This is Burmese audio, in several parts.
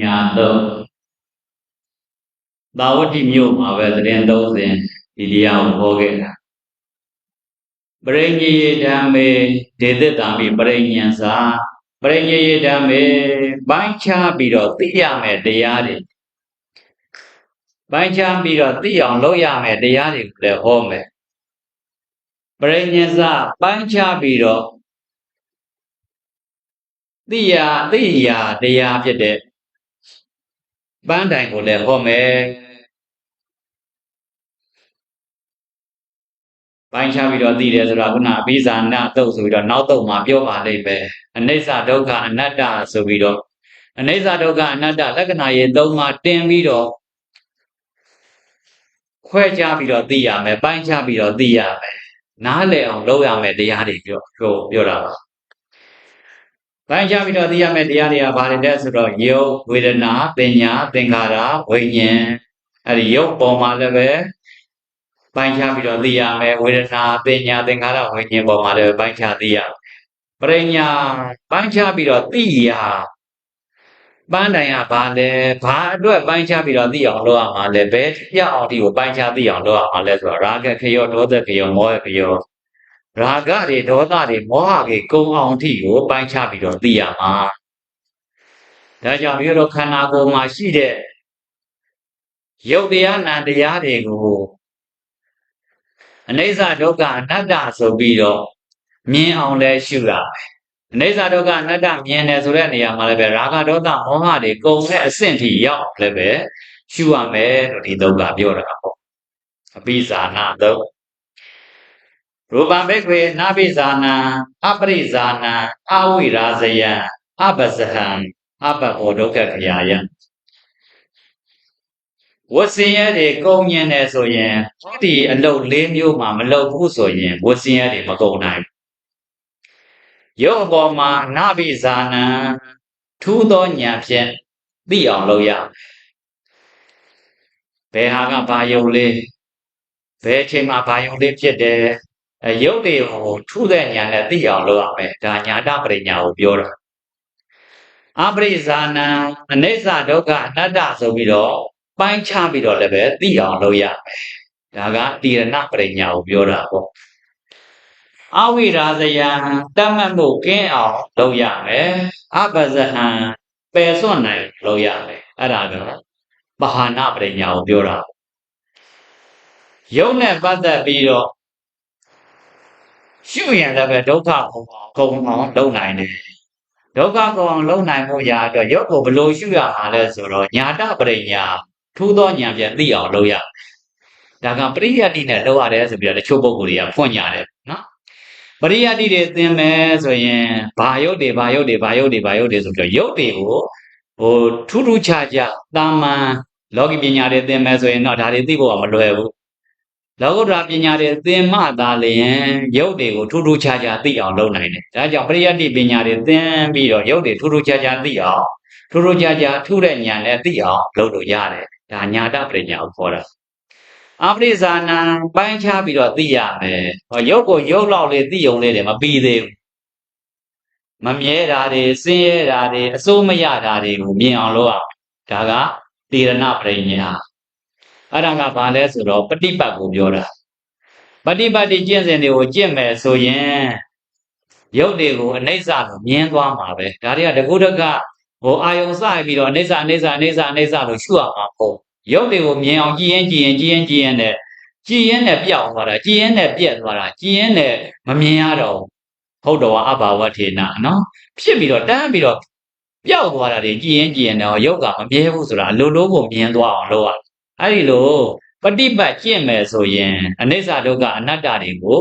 ညာတော့သာဝတိမြို့မှာပဲသတင်းသုံးစဉ်ဒီတရားကိုဟောခဲ့တာပရိညေဓမ္မေဒေသတာမိပရိညံစာပရိညေဓမ္မေပိုင်းခြားပြီးတော့သိရမယ်တရားတွေပိုင်းခြားပြီးတော့သိအောင်လုပ်ရမယ်တရားတွေကိုလည်းဟောမယ်ပရိညံစာပိုင်းခြားပြီးတော့သိရသိရတရားဖြစ်တဲ့ ပန်းတိုင်ကိုလည်းဟောမယ်ပိုင်းခြားပြီးတော့သိတယ်ဆိုတာခုနအဘိဇာနာတုတ်ဆိုပြီးတော့နောက်တုတ်မှာပြောပါလိမ့်မယ်အနိစ္စဒုက္ခအနတ္တဆိုပြီးတော့အနိစ္စဒုက္ခအနတ္တလက္ခဏာရေသုံးပါတင်ပြီးတော့ခွဲခြားပြီးတော့သိရမယ်ပိုင်းခြားပြီးတော့သိရမယ်နားလည်အောင်လုပ်ရမယ်တရားတွေပြောပြောပြောတာပါ ပိုင်းခြားပြီးတော့သိရမယ်တရားတွေကဘာတွေလဲဆိုတော့ယုတ်ဝေဒနာပညာသင်္ခါရဝိညာဉ်အဲဒီယုတ်ပေါ်မှာလည်းပဲပိုင်းခြားပြီးတော့သိရမယ်ဝေဒနာပညာသင်္ခါရဝိညာဉ်ပေါ်မှာလည်းပိုင်းခြားသိရပရိညာပိုင်းခြားပြီးတော့သိရပန်းတိုင်ကဘာလဲဘာအတွက်ပိုင်းခြားပြီးတော့သိအောင်လုပ်ရမှာလဲဘယ်ပြအောင်ဒီကိုပိုင်းခြားသိအောင်လုပ်ရမှာလဲဆိုတော့ရာဂခယောဒေါသခယောမောဟခယော ရာဂတွေဒေါသတွေမောဟတွေကုံအောင်အထိကိုပိုင်းခြားပြီးတော့သိရမှာဒါကြောင့်မြို့တော်ခန္ဓာကိုယ်မှာရှိတဲ့ရုပ်တရားနာတရားတွေကိုအနိစ္စဒုက္ခအနတ္တဆိုပြီးတော့မြင်အောင်လဲရှုရမယ်အနိစ္စဒုက္ခအနတ္တမြင်တယ်ဆိုတဲ့နေရာမှာလည်းပဲရာဂဒေါသမောဟတွေကုန်တဲ့အဆင့်ထိရောက်လည်းပဲရှုရမယ်လို့ဒီဒုက္ခပြောတာပေါ့အပိဇာနာဒုက္ခ ရူပံဘိက္ခေနာပိဇာနံအပရိဇာနံအဝိရာဇယံအပဇဟံအပဘောဒုက္ခခရာယံဝဆင်းရဲတွေကုန်ញင်တယ်ဆိုရင်ဟောဒီအလုတ်၄မျိုးမှမလုတ်ဘူးဆိုရင်ဝဆင်းရဲတွေမကုန်နိုင်ဘူးရုပ်အပေါ်မှာနာပိဇာနံထူးသောဉာဏ်ဖြင့်သိအောင်လုပ်ရဘယ်ဟာကဘာယုံလေးဘယ်အချိန်မှာဘာယုံလေးဖြစ်တယ် အဲရုပ်တွေကိုထူးတဲ့ဉာဏ်နဲ့သိအောင်လုပ်ရမယ်ဒါညာတပရိညာကိုပြောတာအပရိဇာနံအနိစ္စဒုက္ခအနတ္တဆိုပြီးတော့ပိုင်းခြားပြီးတော့လည်းပဲသိအောင်လုပ်ရမယ်ဒါကတိရဏပရိညာကိုပြောတာပေါ့အဝိရာဇယံတတ်မှတ်မှုကင်းအောင်လုပ်ရမယ်အပဇဟံပယ်စွန့်နိုင်လုပ်ရမယ်အဲ့ဒါကပဟာနာပရိညာကိုပြောတာယုံနဲ့ပတ်သက်ပြီးတော့ ရှုရင်လည်းပဲဒုက္ခကိုကုန်အောင်လုပ်နိုင်တယ်ဒုက္ခကုန်အောင်လုပ်နိုင်ဖို့ရာအတွက်ရုပ်ကိုဘယ်လိုရှုရမှာလဲဆိုတော့ညာတပရိညာထူးသောဉာဏ်ပြန်သိအောင်လုပ်ရဒါကပရိယတ်တိနဲ့လုပ်ရတယ်ဆိုပြီးတော့တချို့ပုဂ္ဂိုလ်တွေကဖွင့်ကြတယ်နော်ပရိယတ်တိတွေသင်မယ်ဆိုရင်ဘာယုတ်တွေဘာယုတ်တွေဘာယုတ်တွေဘာယုတ်တွေဆိုပြီးတော့ယုတ်တွေကိုဟိုထူးထူးခြားခြားတာမန်လောကီပညာတွေသင်မယ်ဆိုရင်တော့ဒါတွေသိဖို့ကမလွယ်ဘူး လောကုတ္တရာပညာတွေသင်မှသာလျင်ယုတ်တွေကိုထူးထူးခြားခြားသိအောင်လုပ်နိုင်တယ်ဒါကြောင့်ပရိယတ်တိပညာတွေသင်ပြီးတော့ယုတ်တွေထူးထူးခြားခြားသိအောင်ထူးထူးခြားခြားထူးတဲ့ဉာဏ်နဲ့သိအောင်လုပ်လို့ရတယ်ဒါညာတပညာကိုခေါ်တာအပရိဇာနံပိုင်းခြားပြီးတော့သိရမယ်ဟောရုပ်ကိုရုပ်လောက်လေးသိုံလေးတွေမပြီးသေးဘူးမမြဲတာတွေဆင်းရဲတာတွေအစိုးမရတာတွေကိုမြင်အောင်လုပ်အောင်ဒါကတေရဏပရိညာ အဲ့ဒါကဘာလဲဆိုတော့ပฏิပတ်ကိုပြောတာပฏิပတ်တိကျင့်စဉ်တွေကိုကျင့်မယ်ဆိုရင်ရုပ်တွေကိုအနိစ္စကိုမြင်သွားမှာပဲဒါတွေကတကုတကဟိုအာယုံစပြီးတော့အိဋ္ဌအိဋ္ဌအိဋ္ဌအိဋ္ဌအိဋ္ဌလို့ရှုရမှာပေါ့ရုပ်တွေကိုမြင်အောင်ကြည်ရင်ကြည်ရင်ကြည်ရင်ကြည်ရင်နဲ့ကြည်ရင်နဲ့ပြောက်သွားတာကြည်ရင်နဲ့ပြက်သွားတာကြည်ရင်နဲ့မမြင်ရတော့ဟုတ်တော်အဘာဝထေနနော်ဖြစ်ပြီးတော့တန်းပြီးတော့ပျောက်သွားတာတွေကြည်ရင်ကြည်ရင်တော့ရုပ်ကမမြဲဘူးဆိုတာလိုလိုကိုမြင်သွားအောင်လုပ်ရ အဲ့ဒီလိုပฏิပတ်ကျင့်မယ်ဆိုရင်အနိစ္စဒုက္ခအနတ္တတွေကို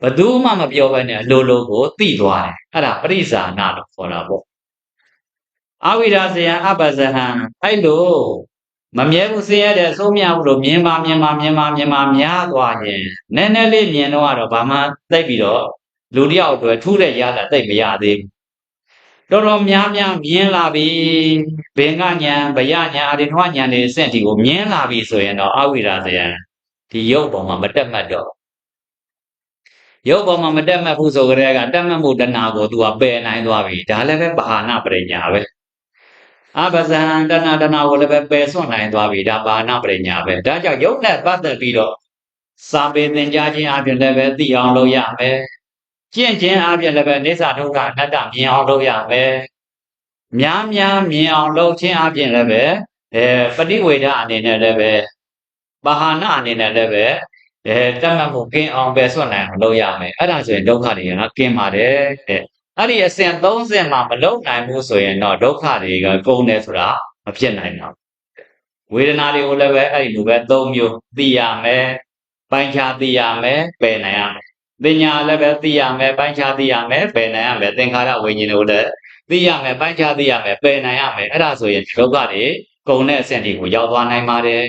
ဘယ်သူမှမပြောဘဲနဲ့အလိုလိုကိုသိသွားတယ်အဲ့ဒါပရိစ္ဆာနာလို့ခေါ်တာပေါ့အဝိရာဇယံအပဇဟံအဲ့လိုမမြဲဘူးဆင်းရဲတဲ့ဆုံးမြဘူးလို့မြင်ပါမြင်ပါမြင်ပါမြင်ပါများသွားရင်နည်းနည်းလေးမြင်တော့တော့ဘာမှသိပြီးတော့လူတယောက်အတွက်ထူးတဲ့ရတာသိမရသေးဘူး တော်တော်များများမြင်လာပြီဘင်္ဂညာဗယညာအရိထွားညာတွေအဆင့်ဒီကိုမြင်လာပြီဆိုရင်တော့အဝိရာဇယံဒီရုပ်ပေါ်မှာမတက်မှတ်တော့ရုပ်ပေါ်မှာမတက်မှတ်ဘူးဆိုကြတဲ့ကတက်မှတ်မှုတဏှာကိုသူကပယ်နိုင်သွားပြီဒါလည်းပဲပါဏပရိညာပဲအပဇံတဏတဏကိုလည်းပဲပယ်စွန့်နိုင်သွားပြီဒါဘာနာပရိညာပဲဒါကြောင့်ယုတ်နဲ့ပတ်သက်ပြီးတော့စာပေသင်ကြားခြင်းအပြင်လည်းပဲသိအောင်လုပ်ရမယ် ကျင့်ခြင်းအပြင်လည်းပဲနေစာဒုက္ခအနတ္တမြင်အောင်လုပ်ရမယ်များများမြင်အောင်လုပ်ခြင်းအပြင်လည်းပဲအဲပฏิဝေဒအနေနဲ့လည်းပဲပါဟာနာအနေနဲ့လည်းပဲအဲတတ်မှတ်မှုကင်းအောင်ပဲဆွတ်နိုင်အောင်လုပ်ရမယ်အဲ့ဒါဆိုရင်ဒုက္ခတွေကကင်းပါတယ်တဲ့အဲ့ဒီအစဉ်30မှာမလုံနိုင်ဘူးဆိုရင်တော့ဒုက္ခတွေကကုန်တယ်ဆိုတာမဖြစ်နိုင်တော့ဝေဒနာတွေကိုလည်းပဲအဲ့ဒီလိုပဲ၃မျိုးသိရမယ်ပိုင်းခြားသိရမယ်ပယ်နိုင်ရမယ် ပညာလည်းပဲသိရမယ်ပိုင်းခြားသိရမယ်ပယ်နိုင်ရမယ်သင်္ခါရဝိညာဉ်တွေကိုလည်းသိရမယ်ပိုင်းခြားသိရမယ်ပယ်နိုင်ရမယ်အဲ့ဒါဆိုရင်ဒုက္ခတွေကုန်တဲ့အဆင့်တွေကိုရောက်သွားနိုင်ပါတယ်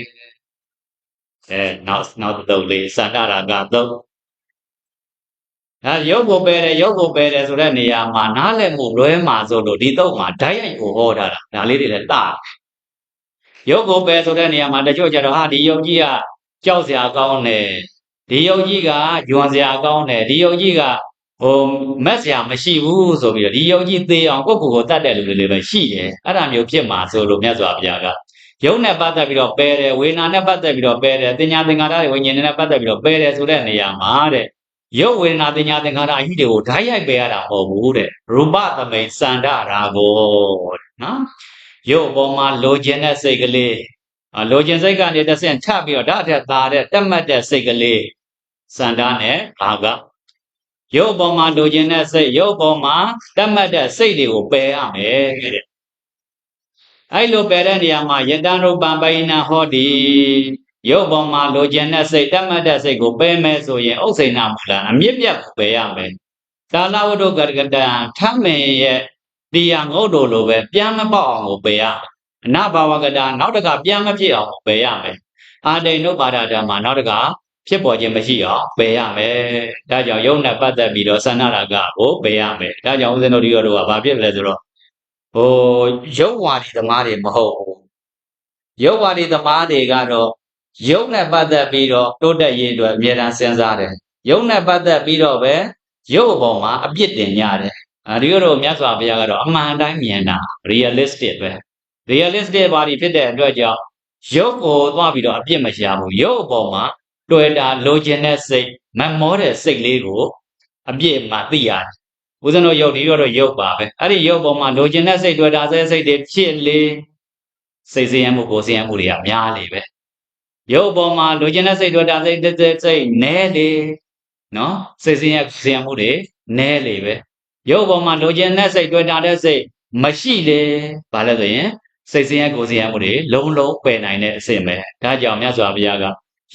အဲနောက်နောက်တစ်တုပ်လေးစန္ဒရာကတုပ်အဲရုပ်ကိုပယ်တယ်ရုပ်ကိုပယ်တယ်ဆိုတဲ့နေရာမှာနားလည်မှုလွဲမှာဆိုလို့ဒီတုပ်မှာဓာတ်ရိုက်ကိုဟောထားတာဒါလေးတွေလည်းတာရုပ်ကိုပယ်ဆိုတဲ့နေရာမှာတချို့ကျတော့ဟာဒီယုံကြီးကကြောက်စရာကောင်းတယ် ဒီယုံကြီးကယွန်စရာကောင်းတယ်ဒီယုံကြီးကဟိုမက်စရာမရှိဘူးဆိုပြီးတော့ဒီယုံကြည်သေးအောင်ကိုယ့်ကိုယ်ကိုတတ်တဲ့လူတွေလည်းပဲရှိတယ်အဲ့ဒါမျိုးဖြစ်မှာဆိုလို့မြတ်စွာဘုရားကယုံနဲ့ပတ်သက်ပြီးတော့ပယ်တယ်ဝေနာနဲ့ပတ်သက်ပြီးတော့ပယ်တယ်တင်ညာသင်္ခါရတွေဝိညာဉ်နဲ့ပတ်သက်ပြီးတော့ပယ်တယ်ဆိုတဲ့နေရာမှာတဲ့ယုတ်ဝေဒနာတင်ညာသင်္ခါရအကြီးတွေကိုဓာတ်ရိုက်ပယ်ရတာမဟုတ်ဘူးတဲ့ရူပသမိန်စန္ဒရာကိုတဲ့နော်ယုတ်ပေါ်မှာလိုချင်တဲ့စိတ်ကလေးအလိုချင်စိတ်ကနေတစ်ဆင့်ထပ်ပြီးတော့ဒါအထက်သားတဲ့တက်မှတ်တဲ့စိတ်ကလေး စန္ဒနဲ့ဘာကရုပ်ပေါ်မှာလိုချင်တဲ့စိတ်ရုပ်ပေါ်မှာတတ်မှတ်တဲ့စိတ်တွေကိုပယ်ရမယ်တဲ့အဲ့လိုပယ်တဲ့နေရာမှာယတံရူပံပိဏဟောတိရုပ်ပေါ်မှာလိုချင်တဲ့စိတ်တတ်မှတ်တဲ့စိတ်ကိုပယ်မယ်ဆိုရင်ဥစ္စေနာမူလအမြင့်ပြတ်ကိုပယ်ရမယ်ကာလဝတ္ထုကရကတံထမင်ရဲ့တရားငုတ်တို့လိုပဲပြန်မပေါက်အောင်ကိုပယ်ရမယ်အနဘာဝကတာနောက်တကပြန်မဖြစ်အောင်ကိုပယ်ရမယ်အာဒိန်ုပါဒဓမ္မနောက်တက ဖြစ်ပေါ်ခြင်းမရှိအောင်ပယ်ရမယ်။ဒါကြောင့်ယုံနဲ့ပတ်သက်ပြီးတော့သန္နရာဂကိုပယ်ရမယ်။ဒါကြောင့်ဦးဇင်းတို့ဒီရောတို့ကဘာဖြစ်လဲဆိုတော့ဟိုယုတ်ဝါဒီသမားတွေမဟုတ်ဘူး။ယုတ်ဝါဒီသမားတွေကတော့ယုံနဲ့ပတ်သက်ပြီးတော့တိုးတက်ရေးအတွက်အမြဲတမ်းစဉ်းစားတယ်။ယုံနဲ့ပတ်သက်ပြီးတော့ပဲယုတ်အပေါ်မှာအပြစ်တင်ကြတယ်။အဲဒီတော့မြတ်စွာဘုရားကတော့အမှန်တိုင်းမြင်တာ realistic ပဲ။ realistic ဘာတွေဖြစ်တဲ့အတွက်ကြောင့်ယုတ်ကိုသွားပြီးတော့အပြစ်မရှာဘူး။ယုတ်အပေါ်မှာ တွေ့တာလိုချင်တဲ့စိတ်မမောတဲ့စိတ်လေးကိုအပြည့်မှသိရတယ်။ဦးဇင်းတို့ယုတ်ဒီရောတော့ယုတ်ပါပဲ။အဲ့ဒီယုတ်ပေါ်မှာလိုချင်တဲ့စိတ်တွေ့တာစဲစိတ်တွေဖြစ်လေစိတ်စင်းရမှုကိုစင်းရမှုတွေကများလေပဲ။ယုတ်ပေါ်မှာလိုချင်တဲ့စိတ်တွေ့တာစိတ်စိတ်စိတ်နဲလေနော်စိတ်စင်းရစင်းရမှုတွေနဲလေပဲ။ယုတ်ပေါ်မှာလိုချင်တဲ့စိတ်တွေ့တာတဲ့စိတ်မရှိလေဘာလဲဆိုရင်စိတ်စင်းရကိုစင်းရမှုတွေလုံးလုံးပယ်နိုင်တဲ့အဆင့်ပဲ။ဒါကြောင့်မြတ်စွာဘုရားက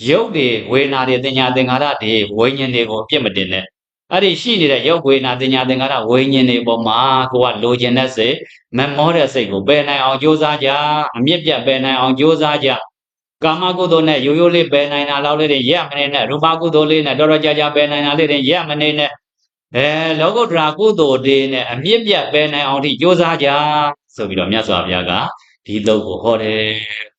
ရုပ်တွေဝေဒနာတွေတင်ညာသင်္ခါရတွေဝိညာဉ်တွေကိုအပြစ်မတင်နဲ့အဲ့ဒီရှိနေတဲ့ရုပ်ဝေဒနာတင်ညာသင်္ခါရဝိညာဉ်တွေပေါ်မှာကိုကလိုချင်တဲ့စိတ်မမောတဲ့စိတ်ကိုပယ်နိုင်အောင်ကြိုးစားကြအမြင့်ပြတ်ပယ်နိုင်အောင်ကြိုးစားကြကာမကုသိုလ်နဲ့ရိုးရိုးလေးပယ်နိုင်တာလောက်လေးတွေရက်မနေနဲ့ရူပကုသိုလ်လေးနဲ့တော်တော်ကြာကြာပယ်နိုင်တာလေးတွေရက်မနေနဲ့အဲလောကုတ္တရာကုသိုလ်တွေနဲ့အမြင့်ပြတ်ပယ်နိုင်အောင်ဒီကြိုးစားကြဆိုပြီးတော့မြတ်စွာဘုရားကဒီသုတ်ကိုဟောတယ်